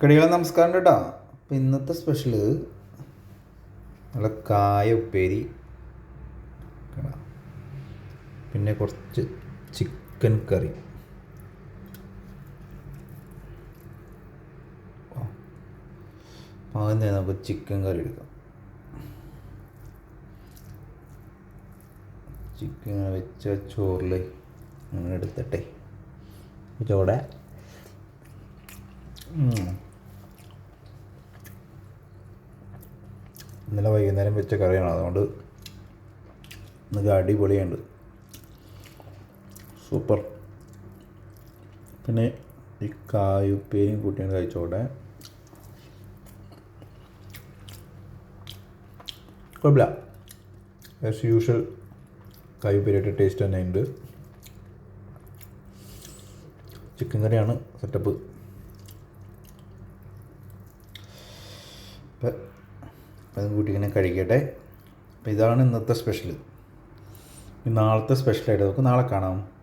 കടികളെ നമസ്കാരം കേട്ടോ അപ്പം ഇന്നത്തെ സ്പെഷ്യൽ നല്ല കായ ഉപ്പേരി പിന്നെ കുറച്ച് ചിക്കൻ കറി തന്നെ നമുക്ക് ചിക്കൻ കറി എടുക്കാം. ചിക്കൻ വെച്ച ചോറിൽ അങ്ങനെ എടുത്തട്ടെ. ചോടെ ഇന്നലെ വൈകുന്നേരം വെച്ച കറിയാണ്. അതുകൊണ്ട് ഇന്നൊക്കെ അടിപൊളിയുണ്ട്. സൂപ്പർ. പിന്നെ ഈ കായുപ്പേരിയും കൂട്ടിയാണ് കഴിച്ചോട്ടെ. കുഴപ്പമില്ല. ആസ് യൂഷ്വൽ കായുപ്പേരിയുടെ ടേസ്റ്റ് തന്നെ ഉണ്ട്. ചിക്കൻ കറിയാണ് സെറ്റപ്പ് അപ്പം അത് ഇങ്ങനെ കഴിക്കട്ടെ. അപ്പം ഇതാണ് ഇന്നത്തെ സ്പെഷ്യൽ നാളത്തെ സ്പെഷ്യലായിട്ട് നമുക്ക് നാളെ കാണാം.